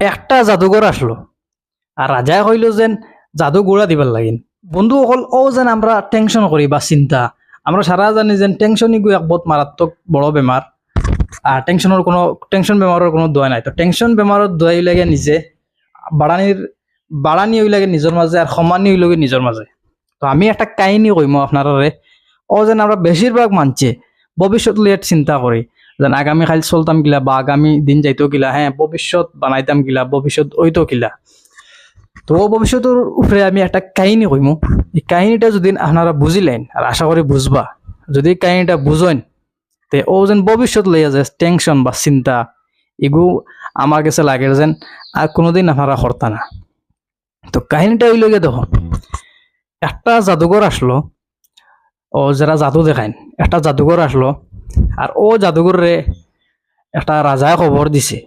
একটা জাদুঘর আসলো। আর রাজায় কইল যেন জাদু গুড়া দিবার লাগিন। বন্ধু অকল ও যেন আমরা টেনশন করি বা চিন্তা। আমরা সারা জানি যেন টেনশনই গৈ এক বহুত মারাত্মক বড় বেমার আর টেনশনের কোনো টেনশন বেমারের কোনো দোয়া নাই। তো টেনশন বেমারের দোয়াই লাগে নিজে। বাড়ানির বাড়ানি হই লাগে নিজের মাঝে আর সমানি হই লাগে নিজের মাঝে তো আমি একটা কাহিনী কইম আপনারে ও যেন আমরা বেশিরভাগ মানছে ভবিষ্যৎ লিয়ে চিন্তা করি যেন আগামী কাল চলতাম কিলা বা আগামী দিন যাইতো কিলা হ্যাঁ ভবিষ্যৎ বানাইতাম কিলা ভবিষ্যৎ ওইতো কিলা তো ভবিষ্যতের উপরে আমি একটা কাহিনী কইম। এই কাহিনীটা যদি আপনারা বুঝিলেন আর আশা করি বুঝবা যদি কাহিনীটা বুঝেন তে ও যেন ভবিষ্যৎ লইয়া যে টেনশন বা চিন্তা এগু আমার কাছে লাগে যেন আর কোনোদিন আপনারা হরতা না। তো কাহিনীটা ওই লগে দেখো একটা জাদুঘর আসলো ও যারা জাদু দেখায় একটা জাদুঘর আসলো আর ও জাদুঘরে একটা রাজায় খবর দিছে।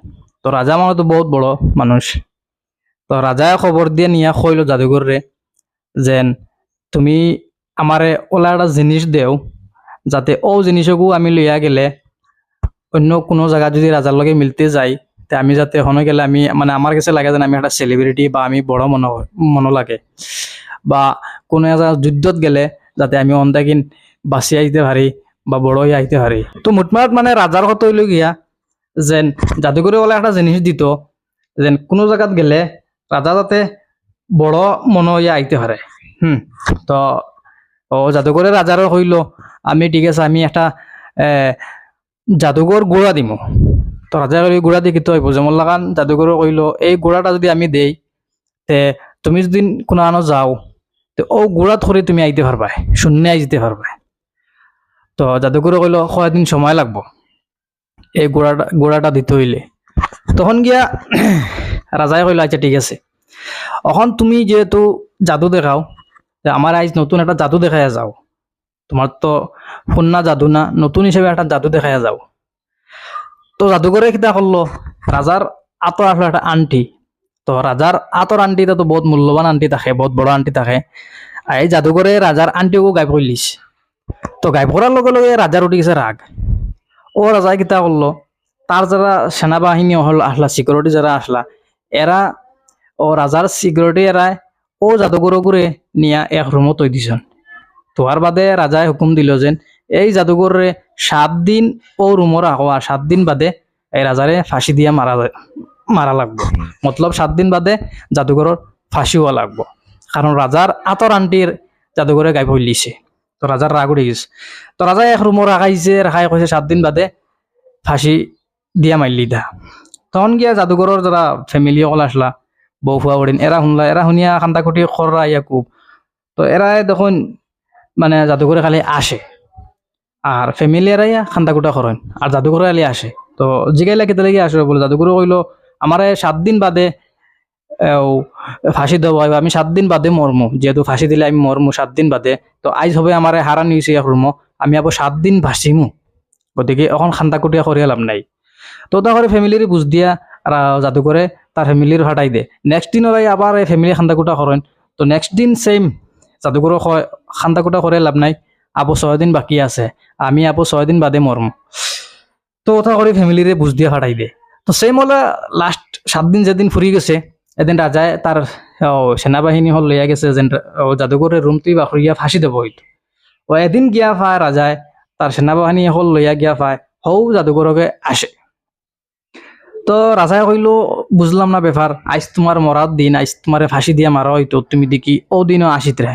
তো রাজা মানে তো বহুত বড় মানুষ তো রাজায় খবর দিয়ে নিয়া কইল জাদুঘরে যেন তুমি আমারে ওলা একটা জিনিস দেও, যাতে ও জিনিসকো আমি লইয়া গেলে অন্য কোনো জায়গা যদি রাজার লগে মিলতে যাই তে আমি যাতে হনে গেলে আমি মানে আমার কাছে লাগে যেন আমি একটা সেলিব্রিটি বা আমি বড় মনে মনে লাগে। বা কোনো যুদ্ধত গেলে যাতে আমি অন্দাকিন বাঁচি আইতে পারি বা বড় হয়ে আইতে পারি তো মোটমাট মানে রাজার কত হইল গিয়া, যেন জাদুঘরে ওলা একটা জিনিস দিত, যেন কোনো জায়গাত গেলে রাজা যাতে বড় মনে হইয়া আইতে পারে হুম, তো ও জাদুঘরে রাজারও হইল আমি ঠিক আছে, আমি একটা জাদুঘর গোড়া দিম। তো রাজা কইল গোড়া দি কিতো হইব, যেমন লাগান জাদুঘর কইল, এই গোড়াটা যদি আমি দেই, তে তুমি যদি কোনো আনো যাও, তো ও গোড়াত করে তুমি আইতে পারবা শূন্য আইতে পারবা তো জাদুঘরে কইল কয়দিন সময় লাগবো। এই গোড়াটা গোড়াটা দিতে হইলে তখন গিয়া রাজাই কইল আচ্ছা ঠিক আছে। এখন তুমি যেহেতু জাদু দেখাও আমার আইজ নতুন একটা জাদু দেখাইয়া যাও। তোমার তো শুননা জাদু না, নতুন হিসেবে একটা জাদু দেখাইয়া যাও। তো জাদুঘরে কিতা করল রাজার আতর আসলো একটা আন্টি তো রাজার আতর আন্টিটা তো বহুত মূল্যবান আন্টি থাকে, বহুত বড় আন্টি থাকে। এই জাদুঘরে রাজার আন্টিও গাইব করলিস তো গাই করার লগে লগে রাজার উঠি গেছে রাগ। ও রাজা কিতা করল তার যারা সেনাবাহিনী হল আসলা সিকিউরিটি যারা আসলা এরা ও রাজার সিকিউরিটি এরা ও জাদুঘর করে নিয়া এক রুমও তৈ দিছন তোয়ার বাদে রাজায় হুকুম দিল যেন, এই জাদুঘরে সাত দিন ও রুমর আহোয়া সাত দিন বাদে এই রাজারে ফাঁসি দিয়া মারা মারা লাগবো। মতলব সাত দিন বাদে জাদুঘরের ফাঁসি হওয়া লাগবো। কারণ রাজার আতর আন্টির জাদুঘরে গাইব হইলিছে তো রাজার রাগ উঠে গেছে। তো রাজা এক রুমর রাখাইছে রাখাই কইছে, সাত দিন বাদে ফাঁসি দিয়া মারলি দা তখন গিয়া জাদুঘরের যারা ফ্যামিলি অকল আসলা বউ ফুয়া উড়িন এরা শুনলা এরা শুনিয়া খান্দা খুঁটি খররা ইয়া খুব তো এরা দেখুন মানে জাদুঘরে খালি আসে। আর ফ্যামিলি এরাই খান্দা কুটা করেন আর জাদুঘরে আলি আসে। তো জিগাইলা কেতে লাগি আসে বলে? জাদুঘরে কইলো আমার সাত দিন বাদে ফাঁসি দেবো হইব। আমি সাত দিন বাদে মরমু। যেহেতু ফাঁসি দিলে আমি মরমু সাত দিন বাদে, তো আইজ হবে আমার হারানি হয়েছে এক রুমো আমি আবার সাত দিন ভাসিমু গতিকে এখন খান্দা কুটিয়া করিয়া লাভ নাই। তো তাহলে ফ্যামিলির বুঝ দিয়া জাদুঘরে তার ফ্যামিলির হাঁটাই দে। নেক্সট দিন ওরাই আবার এই ফ্যামিলি খান্দা কুটা করেন। তো নেক্সট দিন সেম জাদুঘরে খান্দা কুটা করে লাভ নাই। আবো ছয় দিন বাকি আছে, আমি আবো ছয় দিন বাদে মরম। তো ওটা করে ফ্যামিলিরে বুঝ দিয়া হাঁটাই দে। তো সেম হলে লাস্ট সাত দিন যেদিন ফুরি গেছে এদিন রাজায় তার সেনাবাহিনী হল লইয়া গেছে যেন জাদুঘরের রুমটি বা খুঁড়িয়া ফাঁসি দেবো হইতো ও এদিন গিয়া পায় রাজায় তার সেনাবাহিনী হল লইয়া গিয়া পায়, হৌ জাদুঘরকে আসে। তো রাজায় কইলো, বুঝলাম না ব্যাপার আইস তোমার মরার দিন আইস তোমারে ফাঁসি দিয়া মারা হইতো তুমি দেখি ও দিনও আসিত রে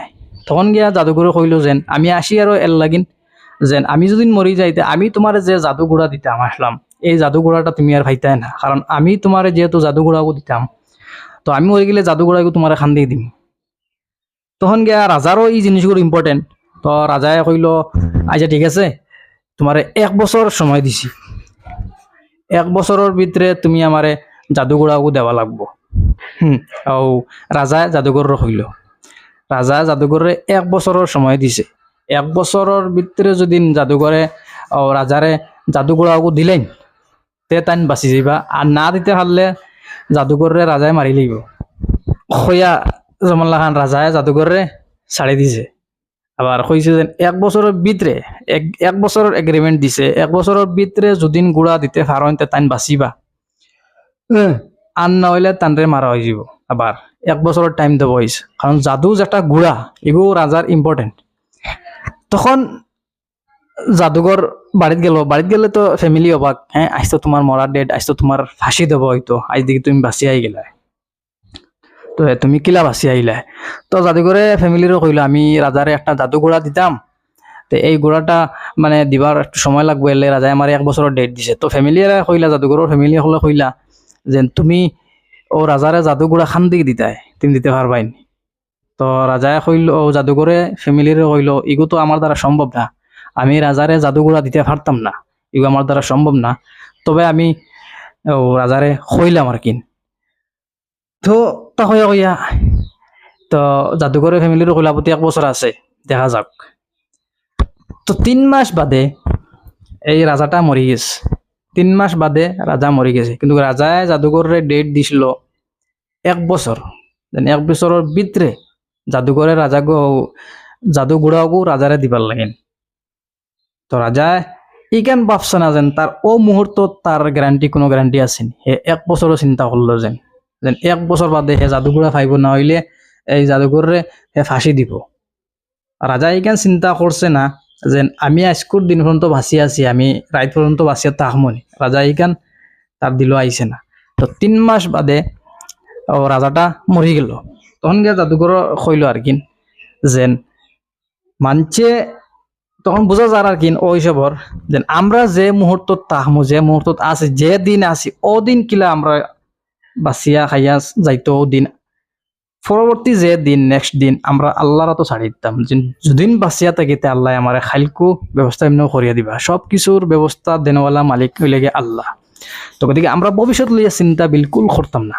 তখন গিয়া জাদুঘরে কইলো যেন, আমি আসি আর এর লাগিন, যেন আমি যদি মরি যাইতে আমি তোমার যে জাদুগুড়া দিতাম, আসলাম, এই জাদুগুড়াটা তুমি আর ভাইতাই না কারণ আমি তোমার যেহেতু জাদুগুড়াও দিতাম তো আমি মরে গেলে জাদুগুড়াকে তোমার খান দিয়ে দিম। তখন গিয়া রাজারও এই জিনিসগুলো ইম্পর্টেন্ট তো রাজায় কইল আচ্ছা ঠিক আছে তোমার এক বছর সময় দিছি। এক বছরের ভিতরে তুমি আমারে জাদুগুড়াও দেওয়া লাগবো। হুম রাজা জাদুঘর হইল রাজা জাদুঘরে এক বছরের সময় দিছে। এক বছরের ভিতরে যদি জাদুঘরে রাজারে জাদুগুড়াও দিলেন, তে তাইন বাঁচি যাইবা। আর না দিতে পারলে জাদুঘরে রাজায় মারি লইব খয়া জমল্লা খান রাজায় জাদুঘরে ছাড়ি দিছে। আবার কইছে যে এক বছরের ভিতরে এক এক বছরের এগ্রিমেন্ট দিছে। এক বছরের ভিতরে যদিন গুড়া দিতে পারেন তে তাইন বাঁচিবা আন না হইলে তানরে মারা হয়ে যাব। আবার এক বছরের টাইম দেবো হয়েছে কারণ জাদু যেটা গুড়া এগুলো রাজার ইম্পর্টেন্ট তখন জাদুঘর বাড়িত গেল। বাড়িত গেলে তো ফ্যামিলি অবাক। হ্যাঁ আজ তো তোমার মরার ডেট আজ তো তোমার ফাঁসি দেবো হয়তো। আজ দিকে তুমি বাঁচি আই গেলা তো তুমি কিলা বাঁচি আহিলা? তো জাদুঘরে ফ্যামিলিরও কইলো আমি রাজারে একটা জাদু ঘোড়া দিতাম তো এই ঘোড়াটা মানে দিবার একটু সময় লাগবে, এলে রাজায় আমার এক বছরের ডেট দিছে। তো ফ্যামিলিরা কইলা জাদুঘরের ফ্যামিলি হলে কইলা যে তুমি ও রাজারে জাদু ঘোড়া খান দিকে দিতাই, তুমি দিতে পারবাই নি। তো রাজায় কইল ও জাদুঘরে ফ্যামিলিরে কইলো ইগো তো আমার দ্বারা সম্ভব না। আমি রাজারে জাদুঘোড়া দিতে পারতাম না। এগুলো আমার দ্বারা সম্ভব না। তবে আমি রাজারে কইলাম আর কি তো, তা হইয়া কইয়া তো জাদুঘরের ফ্যামিলির কইলা প্রতি এক বছর আছে, দেখা যাক তো, তিন মাস বাদে এই রাজাটা মরি গেছে। তিন মাস বাদে রাজা মরি গেছে। কিন্তু রাজায় জাদুঘরের ডেট দিছিল এক বছর এক বছরের ভিতরে জাদুঘরে রাজা গো জাদু গুড়াও রাজারে দিবার লাগেন। তো রাজা ইকান ভাবছে না যেন তার ও মুহূর্তত তার গ্যারান্টি কোনো গ্যারান্টি আছে নি। হে এক বছরও চিন্তা করল যেন। যেন এক বছর বাদে হে জাদুগুড়া ফাইব না হইলে এই জাদুঘরে হে ফাঁসি দিব। রাজা ইকান চিন্তা করছে না যেন আমি আজকুর দিন পর্যন্ত বাঁচি আছি, আমি রাত পর্যন্ত বাঁচিয়া তাহমনি রাজা ইকান তার দিল আইছে না। তো তিন মাস বাদে ও রাজাটা মরি গেল। তখন গিয়া জাদুঘর কইল আর কি যেন মানছে তখন বোঝা যার আর কি ওই সবর যে আমরা যে মুহূর্ত তাহমু, যে মুহূর্ত আছি, যে দিন আছি ও দিন কিলা আমরা বাঁচিয়া খাইয়া যাইতো দিন। পরবর্তী যে দিন নেক্সট দিন, আমরা আল্লাহর তো ছাড়ি দিতাম। যদিন বাঁচিয়া থাকিতে আল্লাহ আমার খাইলকু ব্যবস্থা এমনিও করিয়া দিবা। সব কিছুর ব্যবস্থা দেনওয়ালা মালিক হইলেগে আল্লাহ। তো গতিকে আমরা ভবিষ্যৎ লইয়া চিন্তা বিলকুল করতাম না।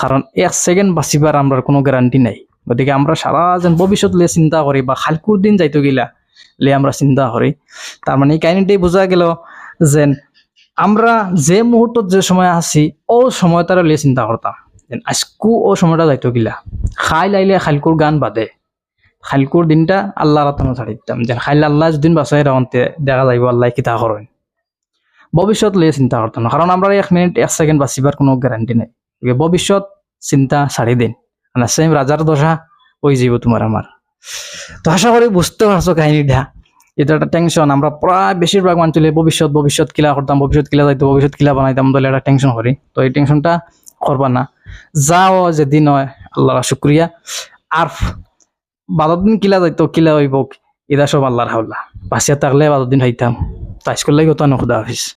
কারণ এক সেকেন্ড বাঁচিবার আমরা কোনো গ্যারান্টি নাই। গতিকে আমরা সারা যেন ভবিষ্যৎ লইয়া চিন্তা করি বা খালকুর দিন যাইতো গিলা লে আমরা চিন্তা করি। তার মানে এই কাহিনীটাই বোঝা গেল যে আমরা যে মুহূর্তত যে সময় আছি, ও সময় তারা লিয়ে চিন্তা করতাম আজকু ও সময়টা যাইতো গিলা। খাই লাইলে খালকুর গান বাদে। খালকুর দিনটা আল্লাহ রাতনো ছাড়ি দিতাম। যেন খাইলে আল্লাহ যদিন বাঁচাই রাখতে দেখা যাইব আল্লাহ কিতা করেন ভবিষ্যৎ লিয়ে চিন্তা করতাম কারণ আমরা এক মিনিট, এক সেকেন্ড বাঁচিবার কোনো গ্যারান্টি নাই। ভবিষ্যৎ চিন্তা ছাড়ি দিন সেম রাজার দশা ওই যাব তোমার আমার তো আশা করি বুঝতে পারছ কাহিনীটা। এটা একটা টেনশন আমরা প্রায় বেশিরভাগ মানুষলে ভবিষ্যৎ ভবিষ্যৎ কিলা করতাম, ভবিষ্যৎ কিলা যাইতো, ভবিষ্যৎ কিলা বানাইতাম বলে একটা টেনশন করি। তো এই টেনশনটা করবা না। যাও যেদিন হয়, আল্লাহর শুক্রিয়া আর বারো দিন কিলা যাইতো, কিলা হইব এটা সব আল্লাহর হাওলা। বাঁচিয়া থাকলে বারো দিন হইতাম তাইস করলে কত নখুদা হাফিজ।